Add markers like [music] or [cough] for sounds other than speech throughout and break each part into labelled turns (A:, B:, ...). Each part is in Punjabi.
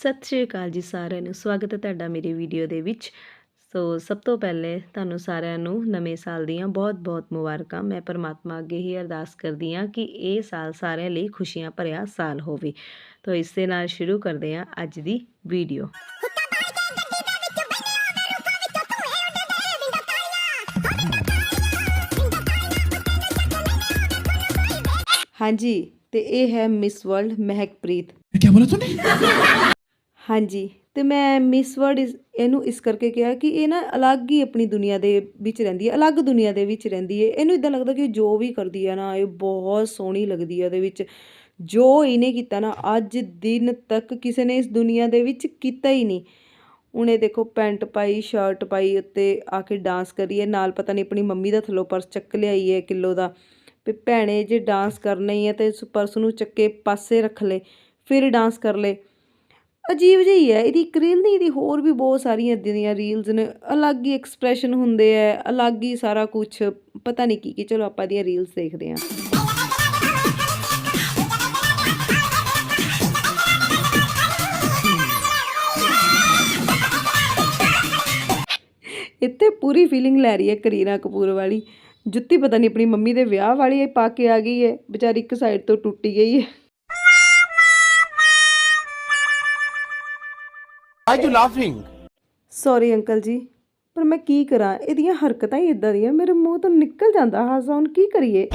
A: ਸਤਿ ਸ਼੍ਰੀ ਅਕਾਲ ਜੀ ਸਾਰਿਆਂ ਨੂੰ। ਸਵਾਗਤ ਹੈ ਤੁਹਾਡਾ ਮੇਰੀ ਵੀਡੀਓ ਦੇ ਵਿੱਚ। ਸੋ ਸਭ ਤੋਂ ਪਹਿਲੇ ਤੁਹਾਨੂੰ ਸਾਰਿਆਂ ਨੂੰ ਨਵੇਂ ਸਾਲ ਦੀਆਂ ਬਹੁਤ-ਬਹੁਤ ਮੁਬਾਰਕਾਂ। ਮੈਂ ਪਰਮਾਤਮਾ ਅੱਗੇ ਹੀ ਅਰਦਾਸ ਕਰਦੀ ਹਾਂ ਕਿ ਇਹ ਸਾਲ ਸਾਰਿਆਂ ਲਈ ਖੁਸ਼ੀਆਂ ਭਰਿਆ ਸਾਲ ਹੋਵੇ। ਤਾਂ ਇਸ ਦੇ ਨਾਲ ਸ਼ੁਰੂ ਕਰਦੇ ਹਾਂ ਅੱਜ ਦੀ ਵੀਡੀਓ। ਹਾਂਜੀ, ਤੇ ਇਹ ਹੈ ਮਿਸ ਵਰਲਡ ਮਹਿਕਪ੍ਰੀਤ।
B: ਕੀ ਬੋਲਿਆ ਤੂੰ
A: ਹਾਂਜੀ ਅਤੇ ਮੈਂ ਮਿਸ ਵਰਡ ਇਸ, ਇਹਨੂੰ ਇਸ ਕਰਕੇ ਕਿਹਾ ਕਿ ਇਹ ਨਾ ਅਲੱਗ ਹੀ ਆਪਣੀ ਦੁਨੀਆ ਦੇ ਵਿੱਚ ਰਹਿੰਦੀ ਹੈ, ਅਲੱਗ ਦੁਨੀਆ ਦੇ ਵਿੱਚ ਰਹਿੰਦੀ ਹੈ। ਇਹਨੂੰ ਇਦਾਂ ਲੱਗਦਾ ਕਿ ਜੋ ਵੀ ਕਰਦੀ ਹੈ ਨਾ, ਇਹ ਬਹੁਤ ਸੋਹਣੀ ਲੱਗਦੀ ਹੈ ਉਹਦੇ ਵਿੱਚ। ਜੋ ਇਹਨੇ ਕੀਤਾ ਨਾ, ਅੱਜ ਦਿਨ ਤੱਕ ਕਿਸੇ ਨੇ ਇਸ ਦੁਨੀਆ ਦੇ ਵਿੱਚ ਕੀਤਾ ਹੀ ਨਹੀਂ। ਉਹਨੇ ਦੇਖੋ ਪੈਂਟ ਪਾਈ ਸ਼ਰਟ ਪਾਈ, ਉੱਤੇ ਆ ਕੇ ਡਾਂਸ ਕਰੀਏ ਨਾਲ ਪਤਾ ਨਹੀਂ ਆਪਣੀ ਮੰਮੀ ਦਾ ਥੱਲੋਂ ਪਰਸ ਚੱਕ ਲਿਆਈ ਹੈ ਕਿਲੋ ਦਾ। ਵੀ ਭੈਣੇ, ਜੇ ਡਾਂਸ ਕਰਨਾ ਹੀ ਹੈ ਤੇ ਇਸ ਪਰਸ ਨੂੰ ਚੱਕੇ ਪਾਸੇ ਰੱਖ ਲੈ, ਫਿਰ ਡਾਂਸ ਕਰ ਲੈ। ਅਜੀਬ ਜਿਹੀ ਹੈ, ਇਹਦੀ ਇੱਕ ਰੀਲ ਨਹੀਂ, ਇਹਦੀ ਹੋਰ ਵੀ ਬਹੁਤ ਸਾਰੀਆਂ ਇੱਦਾਂ ਦੀਆਂ ਰੀਲਸ ਨੇ, ਅਲੱਗ ਹੀ ਐਕਸਪ੍ਰੈਸ਼ਨ ਹੁੰਦੇ ਆ, ਅਲੱਗ ਹੀ ਸਾਰਾ ਕੁਝ ਪਤਾ ਨਹੀਂ ਕੀ ਕੀ, ਚਲੋ ਆਪਾਂ ਇਹਦੀਆਂ ਰੀਲਸ ਦੇਖਦੇ ਹਾਂ। ਇੱਥੇ ਪੂਰੀ ਫੀਲਿੰਗ ਲੈ ਰਹੀ ਹੈ ਕਰੀਨਾ ਕਪੂਰ ਵਾਲੀ। ਜੁੱਤੀ ਪਤਾ ਨਹੀਂ, ਆਪਣੀ ਮੰਮੀ ਦੇ ਵਿਆਹ ਵਾਲੀ ਪਾ ਕੇ ਆ ਗਈ ਹੈ, ਵਿਚਾਰੀ ਇੱਕ ਸਾਈਡ ਤੋਂ ਟੁੱਟੀ ਗਈ ਹੈ।
B: Are you laughing?
A: Sorry uncle ji ਪਰ ਮੈਂ ਕੀ ਕਰਾਂ? ਇਹਦੀਆਂ ਹਰਕਤਾਂ ਹੀ ਇਦਾਂ ਦੀਆਂ ਮੇਰੇ ਮੂੰਹ ਤੋਂ ਨਿਕਲ ਜਾਂਦਾ ਹਾਸਾ ਹੁਣ ਕੀ ਕਰੀਏ?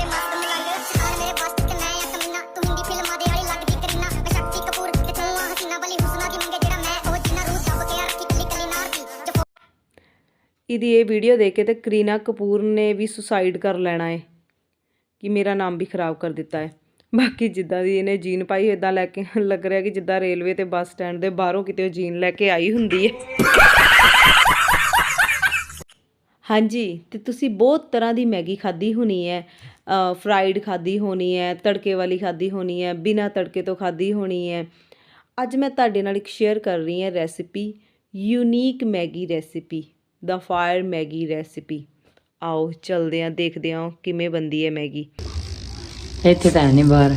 A: ਇਹਦੀ ਇਹ ਵੀਡੀਓ ਦੇਖ ਕੇ ਤੇ ਕਰੀਨਾ ਕਪੂਰ ਨੇ ਵੀ ਸੁਸਾਈਡ ਕਰ ਲੈਣਾ ਹੈ ਕਿ ਮੇਰਾ ਨਾਮ ਵੀ ਖਰਾਬ ਕਰ ਦਿੱਤਾ ਹੈ ਬਾਕੀ ਜਿੱਦਾਂ ਦੀ ਇਹਨੇ ਜੀਨ ਪਾਈ ਇਦਾਂ ਲੈ ਕੇ ਲੱਗ ਰਿਹਾ ਕਿ ਜਿੱਦਾਂ ਰੇਲਵੇ ਤੇ ਬੱਸ ਸਟੈਂਡ ਦੇ ਬਾਹਰੋਂ ਕਿਤੇ ਜੀਨ ਲੈ ਕੇ ਆਈ ਹੁੰਦੀ ਹੈ। ਹਾਂਜੀ, ਤੇ ਤੁਸੀਂ ਬਹੁਤ ਤਰ੍ਹਾਂ ਦੀ ਮੈਗੀ ਖਾਧੀ ਹੋਣੀ ਹੈ ਫਰਾਈਡ ਖਾਧੀ ਹੋਣੀ ਹੈ, ਤੜਕੇ ਵਾਲੀ ਖਾਧੀ ਹੋਣੀ ਹੈ, ਬਿਨਾ ਤੜਕੇ ਤੋਂ ਖਾਧੀ ਹੋਣੀ ਹੈ। ਅੱਜ ਮੈਂ ਤੁਹਾਡੇ ਨਾਲ ਇੱਕ ਸ਼ੇਅਰ ਕਰ ਰਹੀ ਹਾਂ ਰੈਸਿਪੀ ਯੂਨੀਕ ਮੈਗੀ ਰੈਸਿਪੀ ਦਾ ਫਾਇਰ ਮੈਗੀ ਰੈਸਿਪੀ ਆਓ, ਚਲਦੇ ਹਾਂ, ਦੇਖਦੇ ਹਾਂ ਕਿਵੇਂ ਬਣਦੀ ਹੈ ਮੈਗੀ।
C: ਇੱਥੇ ਤਾਂ ਨਹੀਂ ਬਾਹਰ।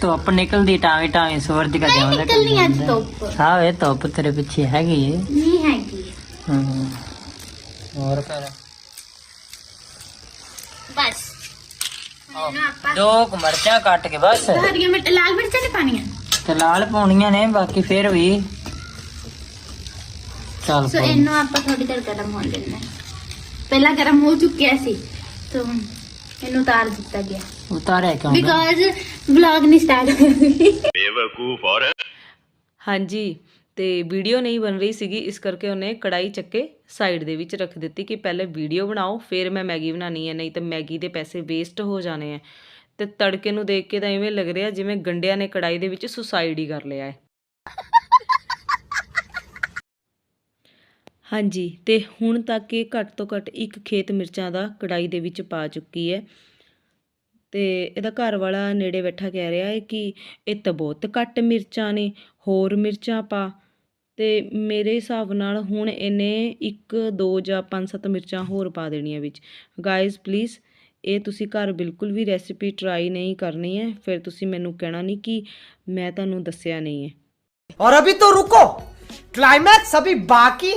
C: ਧੁੱਪ ਨਿਕਲਦੀ ਟਾਵੇਂ ਟਾਵੇਂ ਸੂਰਜ ਕਾ ਜਾਂਦਾ
D: ਨਿਕਲਣੀ ਅੱਜ ਧੁੱਪ
C: ਹਾਂ ਵੇ ਧੁੱਪ। ਤੇਰੇ ਪਿੱਛੇ ਹੈਗੀ ਏ।
D: ਨਹੀਂ ਹੈਗੀ।
C: ਹੂੰ ਹੋਰ ਕਰ
D: ਬਸ।
C: ਦੋ ਕੁ ਮਿਰਚਾਂ ਕੱਟ ਕੇ ਬਸ।
D: ਹਰੀਆਂ ਮਿਰਚ ਲਾਲ ਮਿਰਚਾਂ ਨਹੀਂ ਪਾਣੀਆਂ
C: ਤੇ ਲਾਲ ਪਾਉਣੀਆਂ ਨੇ ਬਾਕੀ ਫੇਰ ਵੀ। ਚੱਲ
D: ਸੋ। ਇਹਨੂੰ ਆਪਾਂ ਥੋੜੀ ਦੇਰ ਗਰਮ ਹੋਣ ਦੇਣਾ ਪਹਿਲਾਂ ਗਰਮ ਹੋ ਚੁੱਕਿਆ ਸੀ ਤਾਂ ਇਹਨੂੰ ਉਤਾਰ ਦਿੱਤਾ ਗਿਆ।
C: ਉਤਾਰਿਆ ਕਿਉਂ?
D: ਬਿਕਾਜ਼ ਵਲੌਗ ਨਹੀਂ ਸਟਾਰਟ ਹੋਈ
A: ਹਾਂਜੀ ਤੇ ਵੀਡੀਓ ਨਹੀਂ ਬਣ ਰਹੀ ਸੀਗੀ ਇਸ ਕਰਕੇ ਉਹਨੇ ਕੜਾਈ ਚੱਕੇ ਸਾਈਡ ਦੇ ਵਿੱਚ ਰੱਖ ਦਿੱਤੀ ਕਿ ਪਹਿਲੇ ਵੀਡੀਓ ਬਣਾਓ ਫਿਰ ਮੈਂ ਮੈਗੀ ਬਣਾਣੀ ਹੈ ਨਹੀਂ ਤਾਂ ਮੈਗੀ ਦੇ ਪੈਸੇ ਵੇਸਟ ਹੋ ਜਾਣੇ ਆ ਤੇ ਤੜਕੇ ਨੂੰ ਦੇਖ ਕੇ ਤਾਂ ਐਵੇਂ ਲੱਗ ਰਿਹਾ ਜਿਵੇਂ ਗੰਡਿਆਂ ਨੇ ਕੜਾਈ ਦੇ ਵਿੱਚ ਸੁਸਾਈਡ ਹੀ ਕਰ ਲਿਆ ਹੈ। ਹਾਂਜੀ ਤੇ ਹੁਣ ਤੱਕ ਇਹ ਘੱਟ ਤੋਂ ਘੱਟ ਇੱਕ ਖੇਤ ਮਿਰਚਾਂ ਦਾ ਕੜਾਈ ਦੇ ਵਿੱਚ ਪਾ ਚੁੱਕੀ ਹੈ। ਤੇ ਇਹਦਾ ਘਰ ਵਾਲਾ ਨੇੜੇ ਬੈਠਾ ਕਹਿ ਰਿਹਾ ਹੈ ਕਿ ਇਹ ਤਾਂ ਬਹੁਤ ਘੱਟ ਮਿਰਚਾਂ ਨੇ ਹੋਰ ਮਿਰਚਾਂ ਪਾ। ਅਤੇ ਮੇਰੇ ਹਿਸਾਬ ਨਾਲ ਹੁਣ ਇਹਨੇ ਇੱਕ ਦੋ ਜਾਂ ਪੰਜ ਸੱਤ ਮਿਰਚਾਂ ਹੋਰ ਪਾ ਦੇਣੀਆਂ ਵਿੱਚ। ਗਾਇਜ਼ ਪਲੀਜ਼ ਇਹ ਤੁਸੀਂ ਘਰ ਬਿਲਕੁਲ ਵੀ ਰੈਸਿਪੀ ਟਰਾਈ ਨਹੀਂ ਕਰਨੀ ਹੈ। ਫਿਰ ਤੁਸੀਂ ਮੈਨੂੰ ਕਹਿਣਾ ਨਹੀਂ ਕਿ ਮੈਂ ਤੁਹਾਨੂੰ ਦੱਸਿਆ ਨਹੀਂ ਹੈ।
E: ਔਰ ਅਭੀ ਤੋਂ ਰੁਕੋ! ਕਲਾਈਮੈਕਸ ਅਭੀ ਬਾਕੀ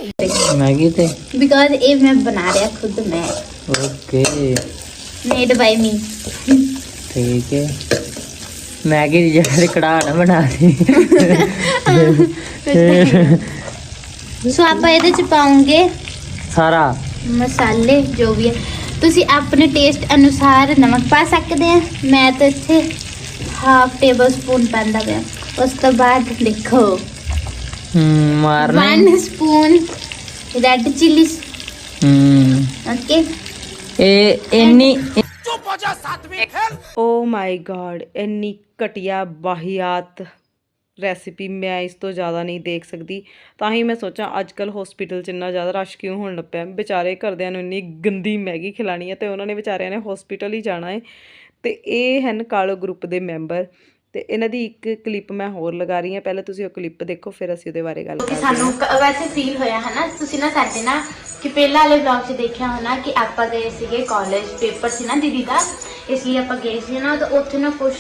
C: ਮੈਗੀ ਤੇ।
D: ਬਿਕਾਜ਼ ਇਹ ਮੈਂ ਬਣਾ ਰਿਹਾ ਖੁਦ ਮੈਂ।
C: ਓਕੇ
D: ਮੇਡ ਬਾਈ ਮੀ
C: ਠੀਕ ਹੈ। ਮੈਗੀ ਦੀ ਜਗ੍ਹਾ ਤੇ ਕੜਾਹ ਨਾ ਬਣਾ ਦੇ।
D: ਸੋ ਆਪਾਂ ਇਹਦੇ ਚ ਪਾਉਂਗੇ
C: ਸਾਰਾ।
D: ਮਸਾਲੇ ਜੋ ਵੀ ਹੈ। ਤੁਸੀਂ ਆਪਣੇ ਟੇਸਟ ਅਨੁਸਾਰ ਨਮਕ ਪਾ ਸਕਦੇ ਆ। ਮੈਂ ਤਾਂ ਇੱਥੇ ਹਾਫ ਟੇਬਲ ਸਪੂਨ ਪਾਉਂਦਾ ਪਿਆ। ਉਸ ਤੋਂ ਬਾਅਦ ਦੇਖੋ।
C: ਮਾਰਨਾ।
D: 1 ਸਪੂਨ ਰੈੱਡ ਚਿੱਲੀ
C: ਹੂੰ।
D: ਓਕੇ
C: ਇਹ ਇੰਨੀ
A: ਓ ਮਾਈ ਗॉड ਇੰਨੀ ਘਟੀਆ ਵਾਹੀਆਤ ਰੈਸਿਪੀ ਮੈਂ ਇਸ ਤੋਂ ਜ਼ਿਆਦਾ ਨਹੀਂ ਦੇਖ ਸਕਦੀ। ਤਾਂ ਹੀ ਮੈਂ ਸੋਚਾਂ ਅੱਜ ਕੱਲ ਹਸਪੀਟਲ 'ਚ ਇੰਨਾ ਜ਼ਿਆਦਾ ਰਸ਼ ਕਿਉਂ ਹੋਣ ਲੱਗ ਪਿਆ? ਵਿਚਾਰੇ ਘਰਦਿਆਂ ਨੂੰ ਇੰਨੀ ਗੰਦੀ ਮੈਗੀ ਖਿਲਾਣੀ ਹੈ ਤੇ ਉਹਨਾਂ ਨੇ ਵਿਚਾਰਿਆਂ ਨੇ ਹਸਪੀਟਲ ਹੀ ਜਾਣਾ ਹੈ। ਤੇ ਇਹ ਹਨ ਕਾਲੋ ਗਰੁੱਪ ਦੇ ਮੈਂਬਰ ਤੇ ਇਹਨਾਂ ਦੀ ਇੱਕ ਕਲਿੱਪ ਮੈਂ ਹੋਰ ਲਗਾ ਰਹੀ ਹਾਂ। ਪਹਿਲਾਂ ਤੁਸੀਂ ਉਹ ਕਲਿੱਪ ਦੇਖੋ ਫਿਰ ਅਸੀਂ ਉਹਦੇ ਬਾਰੇ ਗੱਲ
D: ਕਿ
A: ਕਰਦੇ ਹਾਂ
D: ਸਾਨੂੰ ਵੈਸੇ ਫੀਲ ਹੋਇਆ ਹੈ ਨਾ ਤੁਸੀਂ ਨਾ ਸਾਡੇ ਨਾ ਕਿ ਪਹਿਲਾਂ ਵਾਲੇ ਵਲੌਗ 'ਚ ਦੇਖਿਆ ਹੋਣਾ ਕਿ ਆਪਾਂ ਗਏ ਸੀਗੇ ਕਾਲਜ ਪੇਪਰ ਸੀ ਨਾ ਦੀਦੀ ਦਾ ਇਸ ਲਈ ਆਪਾਂ ਗਏ ਸੀ ਨਾ ਤਾਂ ਉੱਥੇ ਨਾ ਕੁਝ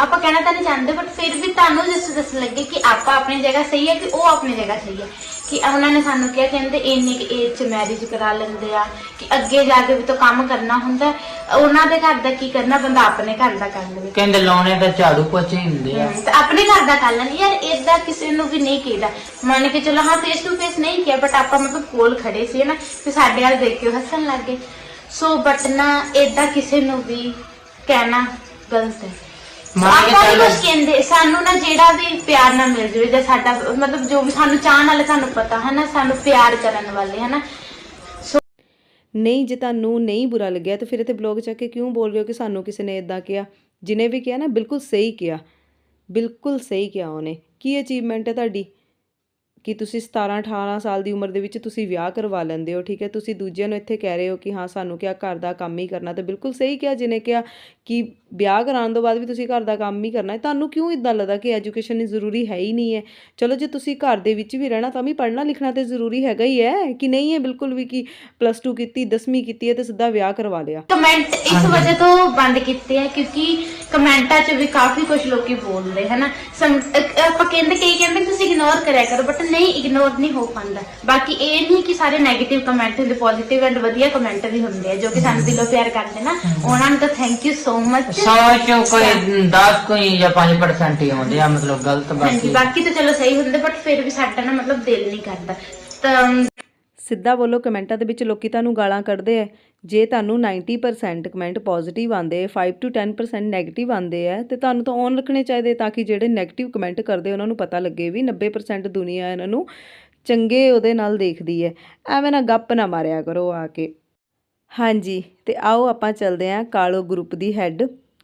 D: ਆਪਾਂ ਕਹਿਣਾ ਤਾਂ ਨਹੀਂ ਚਾਹੁੰਦੇ ਬਟ ਫਿਰ ਵੀ ਤੁਹਾਨੂੰ ਜਿਸ ਦੱਸ ਲੱਗੇ ਕਿ ਆਪਾਂ ਆਪਣੀ ਜਗ੍ਹਾ ਸਹੀ ਹੈ ਕਿ ਉਹ ਆਪਣੀ ਜਗ੍ਹਾ ਸਹੀ ਹੈ। ਕਿ ਉਹਨਾਂ ਨੇ ਸਾਨੂੰ ਕਿਹਾ ਕਹਿੰਦੇ ਇੰਨੀ ਕੁ ਏਜ 'ਚ ਮੈਰਿਜ ਕਰਾ ਲੈਂਦੇ ਆ ਕਿ ਅੱਗੇ ਜਾ ਕੇ ਵੀ ਤਾਂ ਕੰਮ ਕਰਨਾ ਹੁੰਦਾ। ਉਹਨਾਂ ਦੇ ਘਰ ਦਾ ਕੀ ਕਰਨਾ ਬੰਦਾ ਆਪਣੇ ਘਰ ਦਾ ਕਰ ਲਵੇ।
C: ਕਹਿੰਦੇ ਲਾਉਣੇ ਤਾਂ ਝਾੜੂ ਪੋਚੇ ਹੁੰਦੇ ਆ।
D: ਤੇ ਆਪਣੇ ਘਰ ਦਾ ਕਰ ਲੈਣ। ਯਾਰ ਏਦਾਂ ਕਿਸੇ ਨੂੰ ਵੀ ਨਹੀਂ ਕਹੀਦਾ। ਮੰਨ ਕੇ ਚਲੋ ਹਾਂ ਫੇਸ ਟੂ ਫੇਸ ਨਹੀਂ ਕਿਹਾ ਬਟ ਆਪਾਂ ਮਤਲਬ ਕੋਲ ਖੜੇ ਸੀ ਨਾ ਤੇ ਸਾਡੇ ਵੱਲ ਦੇਖ ਕੇ ਹੱਸਣ ਲੱਗ ਗਏ। ਸੋ ਬਟ ਨਾ ਏਦਾਂ ਕਿਸੇ ਨੂੰ ਵੀ ਕਹਿਣਾ ਗਲਤ ਹੈ। ਆਪਾਂ। ਕੁਛ ਕਹਿੰਦੇ ਸਾਨੂੰ ਨਾ ਜਿਹੜਾ ਵੀ ਪਿਆਰ ਨਾ ਮਿਲ ਜਾਵੇ ਜਾਂ ਸਾਡਾ ਮਤਲਬ ਜੋ ਵੀ ਸਾਨੂੰ ਚਾਹਣ ਵਾਲੇ ਸਾਨੂੰ ਪਤਾ ਹੈ ਨਾ ਸਾਨੂੰ ਪਿਆਰ ਕਰਨ ਵਾਲੇ ਹੈ ਨਾ
A: ਨਹੀਂ ਜੇ ਤੁਹਾਨੂੰ ਨਹੀਂ ਬੁਰਾ ਲੱਗਿਆ ਤਾਂ ਫਿਰ ਇੱਥੇ ਬਲੌਗ ਚੱਕ ਕੇ ਕਿਉਂ ਬੋਲ ਰਹੇ ਹੋ ਕਿ ਸਾਨੂੰ ਕਿਸੇ ਨੇ ਇਦਾਂ ਕਿਹਾ? ਜਿਨੇ ਵੀ ਕਿਹਾ ਨਾ ਬਿਲਕੁਲ ਸਹੀ ਕਿਹਾ। ਬਿਲਕੁਲ ਸਹੀ ਕਿਹਾ ਉਹਨੇ। ਕੀ ਅਚੀਵਮੈਂਟ ਹੈ ਤੁਹਾਡੀ? ਕਿ ਤੁਸੀਂ 17 18 ਸਾਲ ਦੀ ਉਮਰ ਦੇ ਵਿੱਚ ਤੁਸੀਂ ਵਿਆਹ ਕਰਵਾ ਲੈਂਦੇ ਹੋ ਠੀਕ ਹੈ? ਤੁਸੀਂ ਦੂਜਿਆਂ ਨੂੰ ਇੱਥੇ ਕਹਿ ਰਹੇ ਹੋ ਕਿ ਹਾਂ ਸਾਨੂੰ ਕਿਹਾ ਘਰ ਦਾ ਕੰਮ ਹੀ ਕਰਨਾ ਤੇ ਬਿਲਕੁਲ ਸਹੀ ਕਿਹਾ ਜਿਹਨੇ ਕਿਹਾ ਕਿ ਵਿਆਹ ਕਰਾਉਣ ਤੋਂ ਬਾਅਦ ਵੀ ਤੁਸੀਂ ਘਰ ਦਾ ਕੰਮ ਹੀ ਕਰਨਾ ਹੈ। ਤੁਹਾਨੂੰ ਕਿਉਂ ਇਦਾਂ ਲੱਗਦਾ ਕਿ ਐਜੂਕੇਸ਼ਨ ਹੀ ਜ਼ਰੂਰੀ ਹੈ ਹੀ ਨਹੀਂ ਹੈ? ਚਲੋ ਜੇ ਤੁਸੀਂ ਘਰ ਦੇ ਵਿੱਚ ਵੀ ਰਹਿਣਾ ਤਾਂ ਵੀ ਪੜ੍ਹਨਾ ਲਿਖਣਾ ਤੇ ਜ਼ਰੂਰੀ ਹੈਗਾ ਹੀ ਹੈ ਕਿ ਨਹੀਂ ਹੈ? ਬਿਲਕੁਲ ਵੀ ਕਿ ਪਲੱਸ 2 ਕੀਤੀ 10ਵੀਂ ਕੀਤੀ ਹੈ ਤੇ ਸਿੱਧਾ ਵਿਆਹ ਕਰਵਾ ਲਿਆ।
D: ਕਮੈਂਟ ਇਸ ਵਜ੍ਹਾ ਤੋਂ ਬੰਦ ਕੀਤੇ ਆ ਕਿਉਂਕਿ ਕਮੈਂਟਾਂ 'ਚ ਵੀ ਕਾਫੀ ਕੁਝ ਲੋਕੀ ਬੋਲਦੇ ਹਨਾ ਆਪਾਂ ਕਹਿੰਦੇ ਕਈ ਕਹਿੰਦੇ ਤੁਸੀਂ ਇਗਨੋਰ ਕਰਿਆ ਕਰੋ ਬਟ ਨਹੀਂ ਇਗਨੋਰ ਨਹੀਂ ਹੋ ਪਾਉਂਦਾ। ਬਾਕੀ ਇਹ ਨਹੀਂ ਕਿ ਸਾਰੇ 네ਗੇਟਿਵ ਕਮੈਂਟ ਹੁੰਦੇ ਪੋਜ਼ਿਟਿਵ ਐਂਡ ਵਧੀਆ ਕਮੈਂਟ ਵੀ ਹੁੰਦੇ ਆ ਜੋ ਕਿ ਸਾਨੂੰ ਦਿਲੋਂ ਪਿਆਰ ਕਰਦੇ ਨਾ। ਉਹਨਾਂ ਨੂੰ ਤਾਂ ਥੈਂਕ ਯੂ ਸੋ ਮਚ
C: ਸੌ ਚੋਂ ਕੋਈ 10 ਕੋਈ ਜਾਂ 5% ਹੀ ਆਉਂਦੇ ਆ ਮਤਲਬ ਗਲਤ ਬਾਕੀ।
D: ਬਾਕੀ ਤਾਂ ਚਲੋ ਸਹੀ ਹੁੰਦੇ ਬਟ ਫਿਰ ਵੀ ਸਾਡਾ ਨਾ ਮਤਲਬ ਦਿਲ ਨਹੀਂ ਕਰਦਾ। ਤਾਂ
A: ਸਿੱਧਾ ਬੋਲੋ ਕਮੈਂਟਾਂ ਦੇ ਵਿੱਚ ਲੋਕੀ ਤੁਹਾਨੂੰ ਗਾਲਾਂ ਕੱਢਦੇ ਆ। ਜੇ ਤੁਹਾਨੂੰ 90% ਕਮੈਂਟ ਪੋਜ਼ਿਟਿਵ ਆਉਂਦੇ 5 ਟੂ 10% 네ਗੇਟਿਵ ਆਉਂਦੇ ਆ, ਤੇ ਤੁਹਾਨੂੰ ਤਾਂ ਔਨ ਰੱਖਣੇ ਚਾਹੀਦੇ ਤਾਂ ਕਿ ਜਿਹੜੇ 네ਗੇਟਿਵ ਕਮੈਂਟ ਕਰਦੇ, ਉਹਨਾਂ ਨੂੰ ਪਤਾ ਲੱਗੇ ਵੀ 90% ਦੁਨੀਆ ਇਹਨਾਂ ਨੂੰ ਚੰਗੇ ਉਹਦੇ ਨਾਲ ਦੇਖਦੀ ਹੈ। ਐਵੇਂ ਨਾ ਗੱਪ ਨਾ ਮਾਰਿਆ ਕਰੋ ਆ ਕੇ। ਹਾਂਜੀ, ਤੇ ਆਓ ਆਪਾਂ ਚੱਲਦੇ ਆਂ ਕਾਲੋ ਗਰੁੱਪ ਦੀ ਹੈੱਡ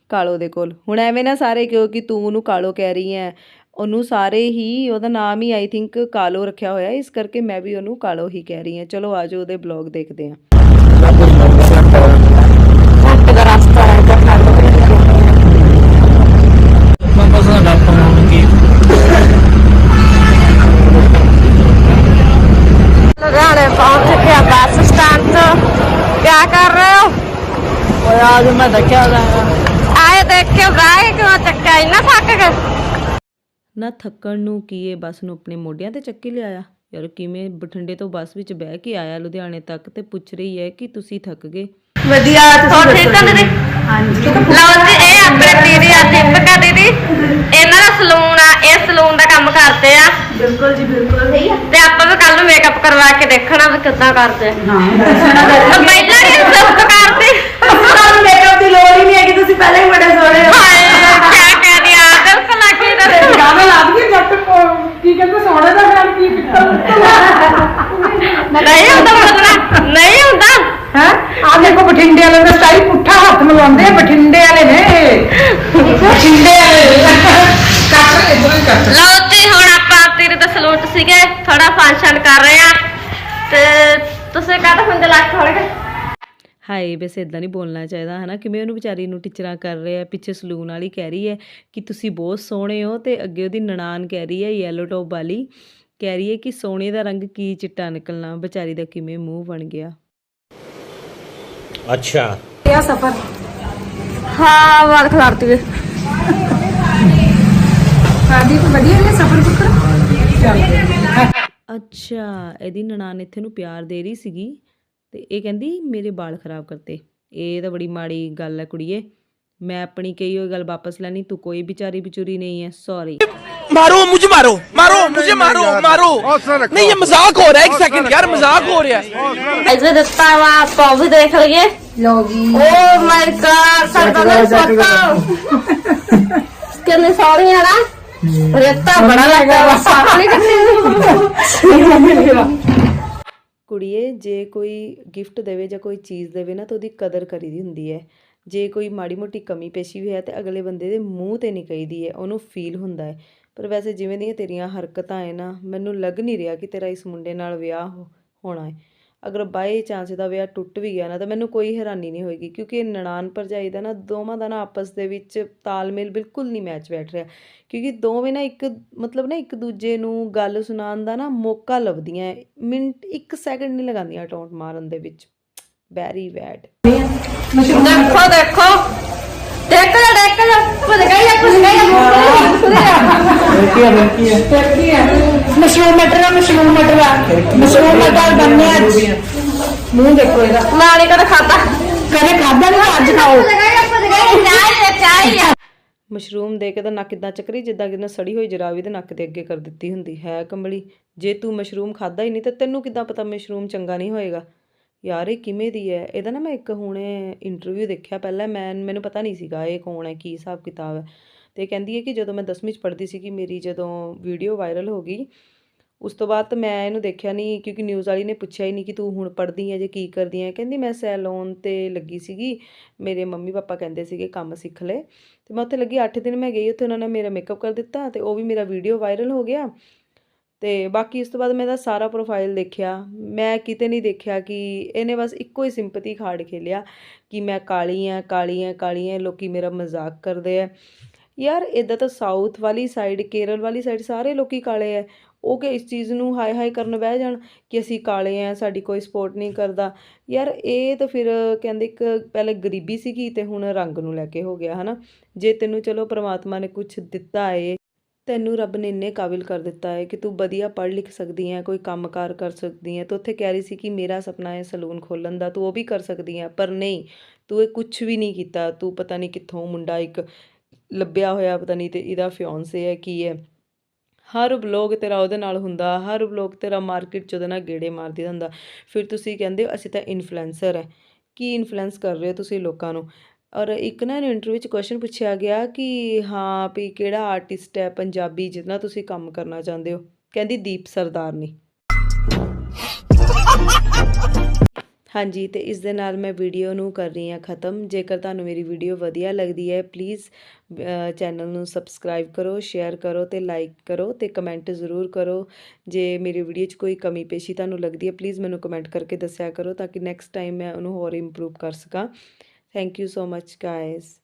A: ਕਾਲੋ ਦੇ ਕੋਲ। ਹੁਣ ਐਵੇਂ ਨਾ ਸਾਰੇ ਕਿਉਂ ਕਿ ਤੂੰ ਉਹਨੂੰ ਕਾਲੋ ਕਹਿ ਰਹੀ ਹੈ, ਉਹਨੂੰ ਸਾਰੇ ਹੀ, ਉਹਦਾ ਨਾਮ ਹੀ ਆਈ ਥਿੰਕ ਕਾਲੋ ਰੱਖਿਆ ਹੋਇਆ, ਇਸ ਕਰਕੇ ਮੈਂ ਵੀ ਉਹਨੂੰ ਕਾਲੋ ਹੀ ਕਹਿ ਰਹੀ ਹਾਂ। ਚਲੋ ਆਜੋ ਉਹਦੇ ਬਲੌਗ ਦੇਖਦੇ
F: ਹਾਂ।
C: ਆਜ ਮੈਂ ਦੇਖਿਆ ਦਾ
F: ਆਏ ਦੇਖ ਕੇ ਬਰਾਏ ਕਿਉਂ ਚੱਕਿਆ? ਇੰਨਾ ਥੱਕ ਗਏ।
A: ਨਾ ਥੱਕਣ ਨੂੰ ਕੀ ਇਹ ਬੱਸ ਨੂੰ ਆਪਣੇ ਮੋਢਿਆਂ ਤੇ ਚੱਕੀ ਲਿਆਇਆ। ਯਾਰ ਕਿਵੇਂ ਬਠਿੰਡੇ ਤੋਂ ਬੱਸ ਵਿੱਚ ਬਹਿ ਕੇ ਆਇਆ ਲੁਧਿਆਣੇ ਤੱਕ ਤੇ ਪੁੱਛ ਰਹੀ ਹੈ ਕਿ ਤੁਸੀਂ ਥੱਕ ਗਏ?
F: ਵਧੀਆ ਤੁਸੀਂ ਠੀਕ ਦੀਦੀ? ਹਾਂਜੀ। ਲਓ ਜੀ ਇਹ ਆਪਣੇ ਦੀਦੀ ਆ ਦੀਪਕਾ ਦੀਦੀ। ਇਹਨਾਂ ਦਾ ਸਲੂਨ ਆ ਇਹ ਸਲੂਨ ਦਾ ਕੰਮ ਕਰਦੇ ਆ। ਬਿਲਕੁਲ ਜੀ ਬਿਲਕੁਲ। ਸਹੀ ਆ ਤੇ ਆਪਾਂ ਵੀ ਕੱਲ ਨੂੰ ਮੇਕਅਪ ਕਰਵਾ ਕੇ ਦੇਖਣਾ ਵੀ ਕਿੱਦਾਂ ਕਰਦੇ ਹਾਂ। ਪਹਿਲਾਂ ਹੀ ਸਭ ਕਰਦੇ ਤੁਹਾਨੂੰ ਮੇਕਅਪ ਦੀ ਲੋੜ ਹੀ ਨਹੀਂ ਹੈਗੀ ਤੁਸੀਂ ਪਹਿਲਾਂ ਹੀ ਬੜੇ ਸੋਹਣੇ ਹੋ। ਹਾਏ ਕੀ ਕਹਿ ਦਿਆ ਬਿਲਕੁਲ ਆਖੀ ਨਾ
G: ਗਾਣਾ ਲਾ ਦਈਏ ਜੱਟ ਕੋ- ਕੀ ਕਹਿੰਦੇ ਸੋਹਣੇ ਦਾ ਖਿਆਲ ਕੀ ਪਿੱਤਲ
F: ਨਹੀਂ ਹੁੰਦਾ ਮਤਲਬ ਨਹੀਂ ਹੁੰਦਾ।
G: ਹੈ? ਆ ਦੇਖੋ ਬਠਿੰਡੇ ਵਾਲੇ ਦਾ ਸਟਾਈਲ ਪੁੱਠਾ ਹੱਥ ਮਿਲਾਉਂਦੇ ਆ ਬਠਿੰਡੇ ਵਾਲੇ ਨੇ। ਬਠਿੰਡੇ ਵਾਲੇ ਕੱਟ ਇਧਰ ਹੀ ਕੱਟ।
F: ਲਓ ਜੀ ਹੁਣ ਆਪਾਂ ਤੇਰੇ ਦਾ ਸਲੂਟ ਸੀਗੇ ਥੋੜਾ ਫੰਕਸ਼ਨ ਕਰ ਰਹੇ ਆ। ਤੇ ਤੁਸੀਂ ਕਾਹਦਾ ਹੁੰਦੇ ਲੱਗ ਥੋੜੇ
A: ਹਾਏ ਵੈਸੇ ਇਦਾਂ ਨਹੀਂ ਬੋਲਣਾ ਚਾਹੀਦਾ ਹਨਾ ਕਿਵੇਂ ਉਹਨੂੰ ਵਿਚਾਰੀ ਨੂੰ ਟੀਚਰਾਂ ਕਰ ਰਹੇ ਆ ਪਿੱਛੇ ਸਲੂਨ ਵਾਲੀ ਕਹਿ ਰਹੀ ਹੈ ਕਿ ਤੁਸੀਂ ਬਹੁਤ ਸੋਹਣੇ ਹੋ ਤੇ ਅੱਗੇ ਉਹਦੀ ਨਨਾਣ ਕਹਿ ਰਹੀ ਹੈ ਯੈਲੋ ਟੌਪ ਵਾਲੀ ਕਹਿ ਰਹੀ ਹੈ ਕਿ ਸੋਨੇ ਦਾ ਰੰਗ ਕੀ ਚਿੱਟਾ ਨਿਕਲਣਾ ਵਿਚਾਰੀ ਦਾ ਕਿਵੇਂ ਮੂੰਹ ਬਣ ਗਿਆ
B: अच्छा
G: ਇਹ ਸਫਰ
F: ਹਾਂ ਵਾਲ ਖਲਾਰਤੀ ਵੇ
G: ਸਾਡੀ ਤਾਂ ਵਧੀਆ ਨੇ ਸਫਰ ਬੁੱਕਰ
A: ਅੱਛਾ ਇਹਦੀ ਨਨਾਣ ਇੱਥੇ ਨੂੰ ਪਿਆਰ ਦੇ ਰਹੀ ਸੀਗੀ ਤੇ ਇਹ ਕਹਿੰਦੀ ਮੇਰੇ ਵਾਲ ਖਰਾਬ ਕਰਤੇ। ਇਹ ਤਾਂ ਬੜੀ ਮਾੜੀ ਗੱਲ ਹੈ ਕੁੜੀਏ। ਮੈਂ ਆਪਣੀ ਕਹੀ ਹੋਈ ਗੱਲ ਵਾਪਸ ਲੈਣੀ ਤੂੰ ਕੋਈ ਵਿਚਾਰੀ ਵਿਚੂਰੀ ਨਹੀਂ ਹੈ ਸੌਰੀ
B: ਮਾਰੋ ਮੁਝੇ ਮਾਰੋ ਮਾਰੋ ਮੁਝੇ ਮਾਰੋ ਮਾਰੋ। ਨਹੀਂ ਇਹ ਮਜ਼ਾਕ ਹੋ ਰਿਹਾ ਹੈ ਸੈਕਿੰਡ ਯਾਰ ਮਜ਼ਾਕ ਹੋ ਰਿਹਾ। ਹੈ
F: ਇਧਰ ਦਿੱਤਾ ਵਾ ਆਪਾਂ ਵੀ ਦੇਖ ਲਈਏ।
G: ਲੋਗੀ
F: ਓ ਮਾਈ ਗॉड ਸਾਡਾ ਨਾ ਸੋਤਾ ਕਿੰਨੇ ਸੌਰੇ ਆਣਾ ਰੇਤਾ ਬੜਾ ਲੱਗਦਾ ਵਾ। ਸਾਫ਼ ਨਹੀਂ ਕਰਦੇ [laughs]
A: ਕੁੜੀਏ, ਜੇ ਕੋਈ ਗਿਫਟ ਦੇਵੇ ਜਾਂ ਕੋਈ ਚੀਜ਼ ਦੇਵੇ ਨਾ, ਤਾਂ ਉਹਦੀ ਕਦਰ ਕਰੀਦੀ ਹੁੰਦੀ ਹੈ। ਜੇ ਕੋਈ ਮਾੜੀ ਮੋਟੀ ਕਮੀ ਪੇਸ਼ੀ ਵੀ ਹੈ, ਤੇ ਅਗਲੇ ਬੰਦੇ ਦੇ ਮੂੰਹ ਤੇ ਨਹੀਂ ਕਹੀਦੀ ਹੈ, ਉਹਨੂੰ ਫੀਲ ਹੁੰਦਾ ਹੈ। ਪਰ ਵੈਸੇ ਜਿਵੇਂ ਦੀਆਂ ਤੇਰੀਆਂ ਹਰਕਤਾਂ ਹੈ ਨਾ, ਮੈਨੂੰ ਲੱਗ ਨਹੀਂ ਰਿਹਾ ਕਿ ਤੇਰਾ ਇਸ ਮੁੰਡੇ ਨਾਲ ਵਿਆਹ ਹੋ- ਹੋਣਾ ਹੈ। ਅਗਰ ਬਾਈ ਚਾਂਸ ਇਹਦਾ ਵਿਆਹ ਟੁੱਟ ਵੀ ਗਿਆ ਨਾ ਤਾਂ ਮੈਨੂੰ ਕੋਈ ਹੈਰਾਨੀ ਨਹੀਂ ਹੋਏਗੀ ਕਿਉਂਕਿ ਨਨਾਨ ਭਰਜਾਈ ਦਾ ਨਾ ਦੋਵਾਂ ਦਾ ਨਾ ਆਪਸ ਦੇ ਵਿੱਚ ਤਾਲਮੇਲ ਬਿਲਕੁਲ ਨਹੀਂ ਮੈਚ ਬੈਠ ਰਿਹਾ। ਕਿਉਂਕਿ ਦੋਵੇਂ ਨਾ ਇੱਕ ਮਤਲਬ ਨਾ ਇੱਕ ਦੂਜੇ ਨੂੰ ਗੱਲ ਸੁਣਾਉਣ ਦਾ ਨਾ ਮੌਕਾ ਲੱਭਦੀਆਂ ਮਿੰਟ ਇੱਕ ਸੈਕਿੰਡ ਨਹੀਂ ਲਗਾਉਂਦੀਆਂ ਟੌਂਟ ਮਾਰਨ ਦੇ ਵਿੱਚ। ਵੈਰੀ ਬੈਡ
G: ਮਸ਼ਰੂਮ ਮਟਰ ਆ ਮਸ਼ਰੂਮ ਮਟਰ ਆ। ਮਸ਼ਰੂਮ ਮਟਰ ਬੰਨੇ ਅੱਜ। ਮੂੰਹ ਦੇਖੋ ਇਹਦਾ।
F: ਨਾਲੇ ਕਦੇ ਖਾਦਾ
G: ਕਦੇ ਖਾਦਾ ਨਹੀਂ ਅੱਜ ਖਾਓ।
A: ਮਸ਼ਰੂਮ ਦੇ ਕੇ ਤਾਂ ਨੱਕ ਇਦਾਂ ਚੱਕਰੀ ਜਿੱਦਾਂ ਕਿ ਨਾ ਸੜੀ ਹੋਈ ਜਰਾਵੀ ਦੇ ਨੱਕ ਦੇ ਅੱਗੇ ਕਰ ਦਿੱਤੀ ਹੁੰਦੀ। ਹੈ ਕੰਬਲੀ ਜੇ ਤੂੰ ਮਸ਼ਰੂਮ ਖਾਦਾ ਹੀ ਨਹੀਂ ਤਾਂ ਤੈਨੂੰ ਕਿੱਦਾਂ ਪਤਾ ਮਸ਼ਰੂਮ ਚੰਗਾ ਨਹੀਂ ਹੋਏਗਾ? ਯਾਰ ਇਹ ਕਿਵੇਂ ਦੀ ਹੈ? ਇਹਦਾ ਨਾ ਮੈਂ ਇੱਕ ਹੁਣੇ ਇੰਟਰਵਿਊ ਦੇਖਿਆ ਪਹਿਲਾਂ ਮੈਂ ਮੈਨੂੰ ਪਤਾ ਨਹੀਂ ਸੀਗਾ ਇਹ ਕੌਣ ਹੈ ਕੀ ਹਿਸਾਬ ਕਿਤਾਬ ਹੈ। ਤੇ ਕਹਿੰਦੀ ਹੈ ਕਿ ਜਦੋਂ ਮੈਂ 10ਵੀਂ ਚ ਪੜ੍ਹਦੀ ਸੀ ਕਿ ਮੇਰੀ ਜਦੋਂ ਵੀਡੀਓ ਵਾਇਰਲ ਹੋ ਗਈ, ਉਸ ਤੋਂ ਬਾਅਦ ਤਾਂ ਮੈਂ ਇਹਨੂੰ ਦੇਖਿਆ ਨਹੀਂ, ਕਿਉਂਕਿ ਨਿਊਜ਼ ਵਾਲੀ ਨੇ ਪੁੱਛਿਆ ਹੀ ਨਹੀਂ ਕਿ ਤੂੰ ਹੁਣ ਪੜ੍ਹਦੀ ਹੈ ਜੇ ਕੀ ਕਰਦੀ ਹੈ। ਕਹਿੰਦੀ ਮੈਂ ਸੈਲੂਨ ਤੇ ਲੱਗੀ ਸੀਗੀ, ਮੇਰੇ ਮੰਮੀ ਪਾਪਾ ਕਹਿੰਦੇ ਸੀਗੇ ਕੰਮ ਸਿੱਖ ਲੈ। ਤੇ ਮੈਂ ਉੱਥੇ ਲੱਗੀ 8 ਦਿਨ ਮੈਂ ਗਈ, ਉੱਥੇ ਉਹਨਾਂ ਨੇ ਮੇਰਾ ਮੇਕਅਪ ਕਰ ਦਿੱਤਾ ਤੇ ਉਹ ਵੀ ਮੇਰਾ ਵੀਡੀਓ ਵਾਇਰਲ ਹੋ ਗਿਆ। ਤੇ ਬਾਕੀ ਇਸ ਤੋਂ ਬਾਅਦ ਮੈਂ ਇਹਦਾ ਸਾਰਾ ਪ੍ਰੋਫਾਈਲ ਦੇਖਿਆ। ਮੈਂ ਕਿਤੇ ਨਹੀਂ ਦੇਖਿਆ ਕਿ ਇਹਨੇ ਬਸ ਇੱਕੋ ਹੀ ਸਿੰਪਥੀ ਕਾਰਡ ਖੇਲਿਆ ਕਿ ਮੈਂ ਕਾਲੀ ਆ ਕਾਲੀ ਆ ਕਾਲੀ ਆ ਲੋਕੀ ਮੇਰਾ ਮਜ਼ਾਕ ਕਰਦੇ ਆ। ਯਾਰ ਇਦਾਂ ਤਾਂ ਸਾਊਥ ਵਾਲੀ ਸਾਈਡ ਕੇਰਲ ਵਾਲੀ ਸਾਈਡ ਸਾਰੇ ਲੋਕੀ ਕਾਲੇ ਆ ਉਹ ਕਿ ਇਸ ਚੀਜ਼ ਨੂੰ ਹਾਈ ਹਾਈ ਕਰਨ ਬਹਿ ਜਾਣ ਕਿ ਅਸੀਂ ਕਾਲੇ ਆ ਸਾਡੀ ਕੋਈ ਸਪੋਰਟ ਨਹੀਂ ਕਰਦਾ। ਯਾਰ ਇਹ ਤਾਂ ਫਿਰ ਕਹਿੰਦੇ ਇੱਕ ਪਹਿਲੇ ਗਰੀਬੀ ਸੀਗੀ ਤੇ ਹੁਣ ਰੰਗ ਨੂੰ ਲੈ ਕੇ ਹੋ ਗਿਆ, ਹਨਾ। ਜੇ ਤੈਨੂੰ ਚਲੋ ਪ੍ਰਮਾਤਮਾ ਨੇ ਕੁਝ ਦਿੱਤਾ ਏ, ਤੈਨੂੰ ਰੱਬ ਨੇ ਇੰਨੇ ਕਾਬਿਲ ਕਰ ਦਿੱਤਾ ਹੈ ਕਿ ਤੂੰ ਵਧੀਆ ਪੜ੍ਹ ਲਿਖ ਸਕਦੀ ਹੈ ਕੋਈ ਕੰਮਕਾਰ ਕਰ ਸਕਦੀ ਹੈ ਤਾਂ ਉੱਥੇ ਕਹਿ ਰਹੀ ਸੀ ਕਿ ਮੇਰਾ ਸੁਪਨਾ ਹੈ ਸਲੂਨ ਖੋਲਣ ਦਾ, ਤੂੰ ਉਹ ਵੀ ਕਰ ਸਕਦੀ ਹੈ ਪਰ ਨਹੀਂ, ਤੂੰ ਇਹ ਕੁਝ ਵੀ ਨਹੀਂ ਕੀਤਾ। ਤੂੰ ਪਤਾ ਨਹੀਂ ਕਿੱਥੋਂ ਮੁੰਡਾ ਇੱਕ ਲੱਭਿਆ ਹੋਇਆ, ਪਤਾ ਨਹੀਂ ਤੇ ਇਹਦਾ ਫਿਓਂਸੇ ਹੈ, ਕੀ ਹੈ। ਹਰ ਵਲੋਗ ਤੇਰਾ ਉਹਦੇ ਨਾਲ ਹੁੰਦਾ, ਹਰ ਵਲੋਗ ਤੇਰਾ ਮਾਰਕੀਟ 'ਚ ਉਹਦੇ ਨਾਲ ਗੇੜੇ ਮਾਰਦੀ ਹੁੰਦਾ ਫਿਰ ਤੁਸੀਂ ਕਹਿੰਦੇ ਹੋ, ਅਸੀਂ ਤਾਂ ਇਨਫਲੂਐਂਸਰ ਹੈ। ਕੀ ਇਨਫਲੂਐਂਸ ਕਰ ਰਹੇ ਹੋ ਤੁਸੀਂ ਲੋਕਾਂ ਨੂੰ? ਔਰ ਇੱਕ ਨਾ ਇੰਟਰਵਿਊ 'ਚ ਕੁਐਸਚਨ ਪੁੱਛਿਆ ਗਿਆ ਕਿ ਹਾਂ ਵੀ ਕਿਹੜਾ ਆਰਟਿਸਟ ਹੈ ਪੰਜਾਬੀ ਜਿਹਨਾਂ ਤੁਸੀਂ ਕੰਮ ਕਰਨਾ ਚਾਹੁੰਦੇ ਹੋ? ਕਹਿੰਦੀ ਦੀਪ ਸਰਦਾਰਨੀ। ਹਾਂਜੀ, ਤੇ ਇਸ ਦੇ ਨਾਲ ਮੈਂ ਵੀਡੀਓ ਨੂੰ ਕਰ ਰਹੀ ਹਾਂ ਖਤਮ। ਜੇਕਰ ਤੁਹਾਨੂੰ ਮੇਰੀ ਵੀਡੀਓ ਵਧੀਆ ਲੱਗਦੀ ਹੈ ਪਲੀਜ਼ ਚੈਨਲ ਨੂੰ ਸਬਸਕ੍ਰਾਈਬ ਕਰੋ ਸ਼ੇਅਰ ਕਰੋ ਤੇ ਲਾਈਕ ਕਰੋ ਤੇ ਕਮੈਂਟ ਜ਼ਰੂਰ ਕਰੋ। ਜੇ ਮੇਰੀ ਵੀਡੀਓ 'ਚ ਕੋਈ ਕਮੀ ਪੇਸ਼ੀ ਤੁਹਾਨੂੰ ਲੱਗਦੀ ਹੈ ਪਲੀਜ਼ ਮੈਨੂੰ ਕਮੈਂਟ ਕਰਕੇ ਦੱਸਿਆ ਕਰੋ ਤਾਂ ਕਿ ਨੈਕਸਟ ਟਾਈਮ ਮੈਂ ਉਹਨੂੰ ਹੋਰ ਇੰਪਰੂਵ ਕਰ ਸਕਾਂ। Thank you so much guys